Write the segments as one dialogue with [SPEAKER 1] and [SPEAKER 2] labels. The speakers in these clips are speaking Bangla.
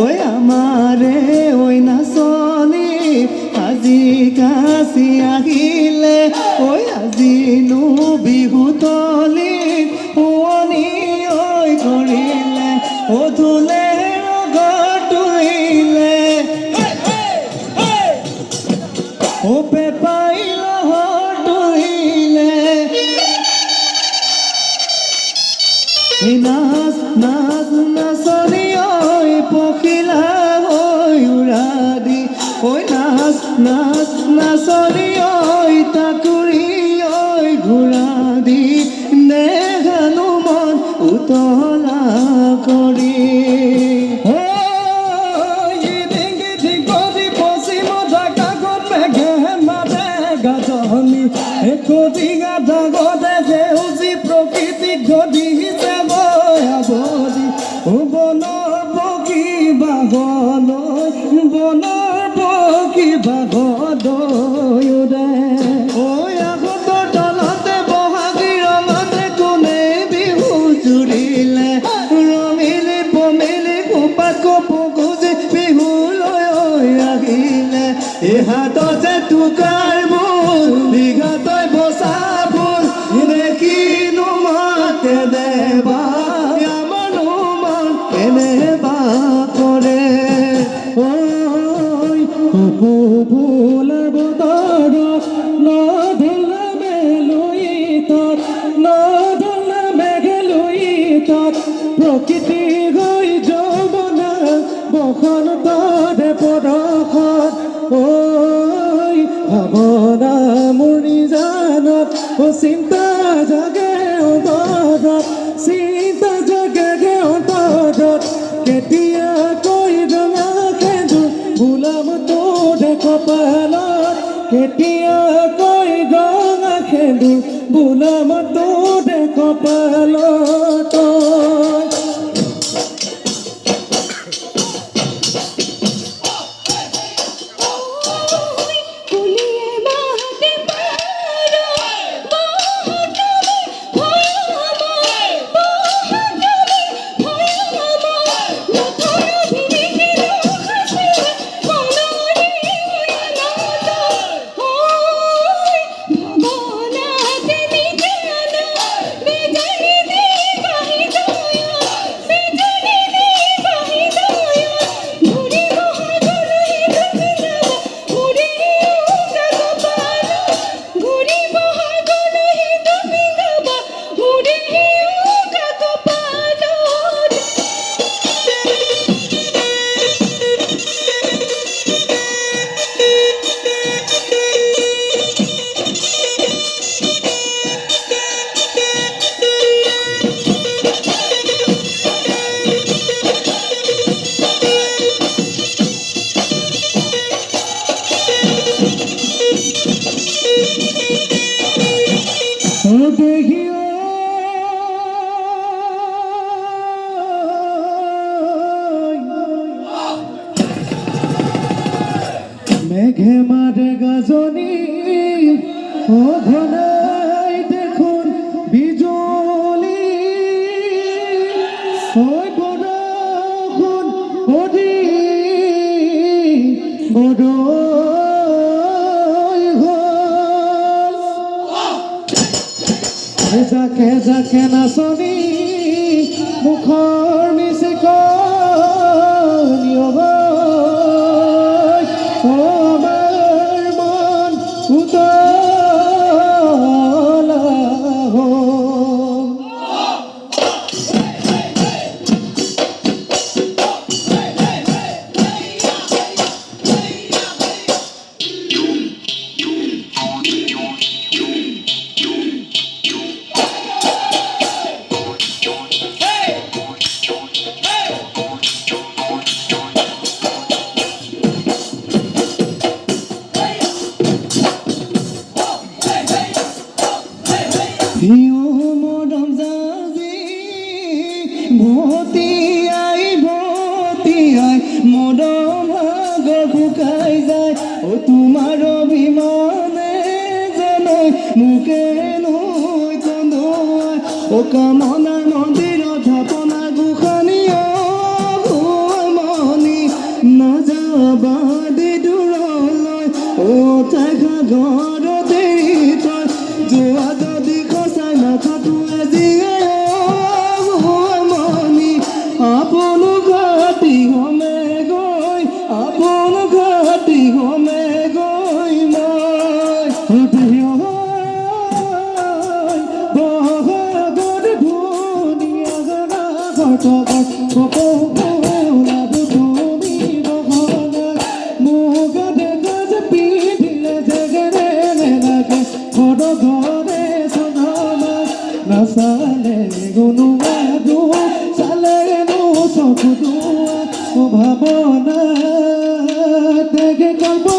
[SPEAKER 1] ওই আমারে, ওই না চলি আজি কাছি আহিলে, ওই আজি নো বিহু তলি শুৱনি ঐ অধু নাচ না সরি ওই তাকু কি ভাগ দয়?
[SPEAKER 2] ভুলব তোর না ধুলা মেলুই তোর না ধুলা মেঘলুই তোর প্রকৃতি গই যৌবনা বখন জানত ও চিন্তা পালন কেতিয়া কৈ গঙা খেলো বোলা মাতো দে কপালত। Hannah
[SPEAKER 1] ভতিয়াই ভতিয়াই মদন ভাগ শুকাই যায়। অ তোমাৰ অভিমানে জানাই মুখে নৈ কন্দুৱাই অ কামনা নদীৰ থাপনা গোসানী অমনি নাযাবা দে দূৰলৈ অ ঠাই
[SPEAKER 2] শুধু শুভাবনা দেখে গল্প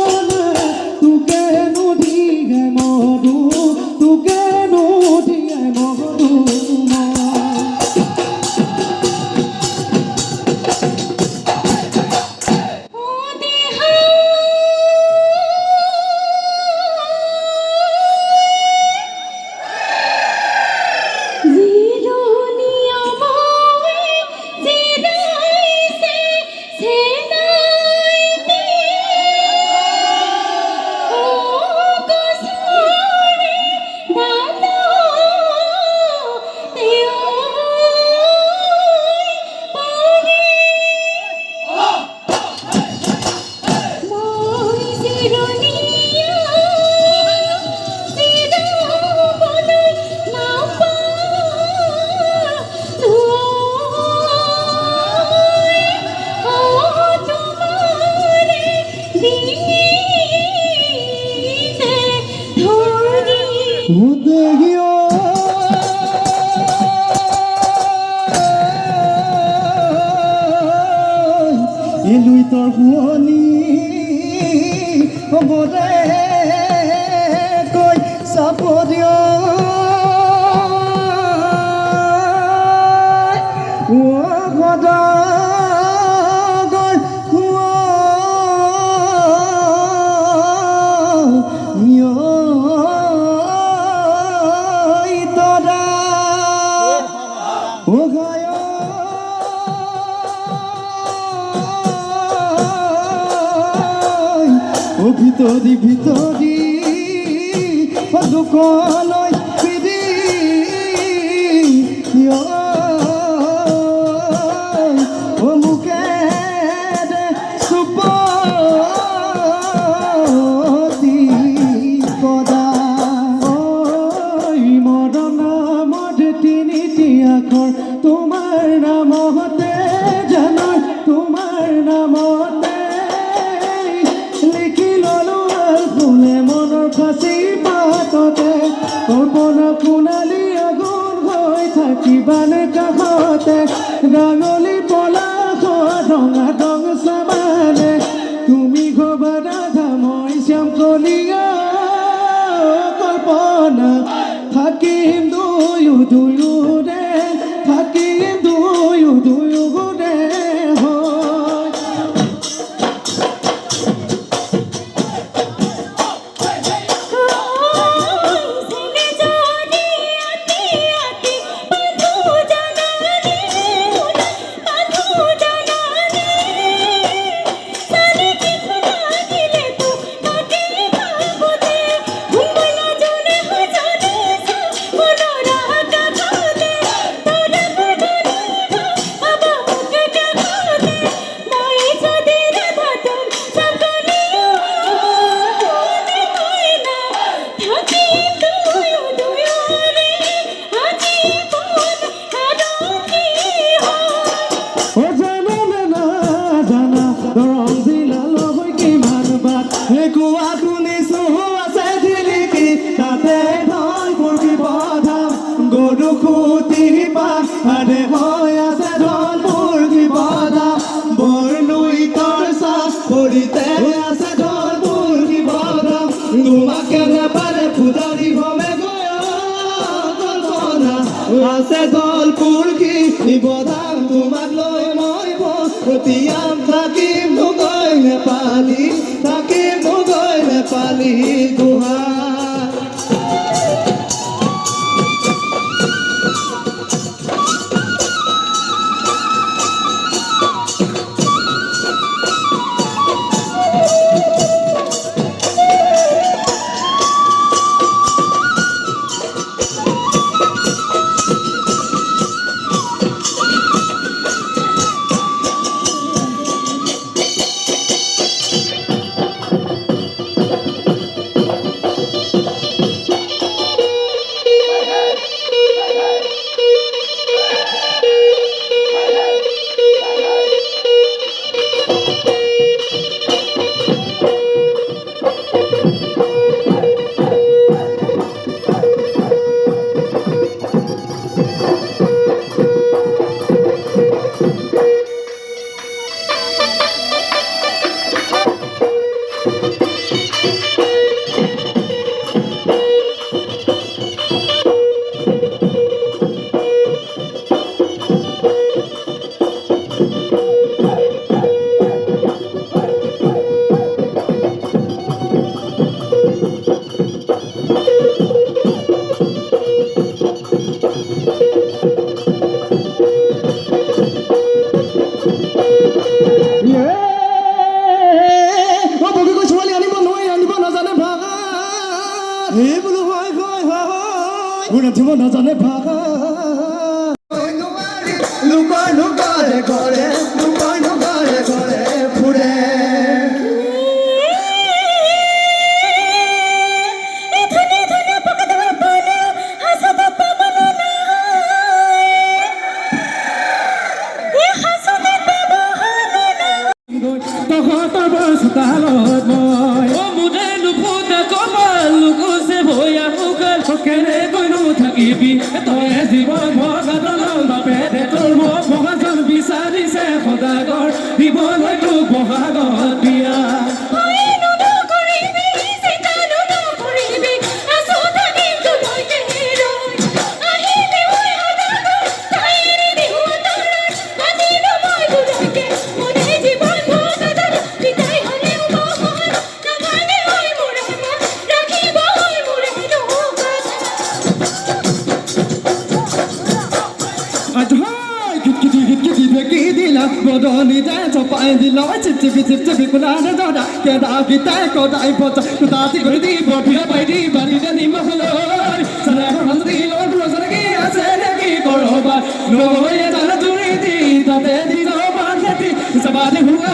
[SPEAKER 2] you do you
[SPEAKER 1] গরু খুঁতি পান আরে হয় আছে ধন মুরগি বাধা, বর্ণুই তোর সাস করিতে আছে ধন মুরগি বাধা। তোমাকে ব্যাপারে ফুদারি ভবে আছে দল কি নিবদান তোমাক লৈ মই বস্তি। আম থাকিম নগৈ নেপালী? মানু করে করে
[SPEAKER 2] পায়ে দিল চিপচিপি চিপচিপি কুলানে দৌড়া কেদা গীতায় কদাই পচা দাতি করে দি বটিয়া বাইরি বাড়িতে নিম হলো সারা হান্দি লোক রোজন কি আছে নাকি করবা নবয়ে জানা জুড়ি দি তাতে দিল বান্ধি সবাদে হুয়া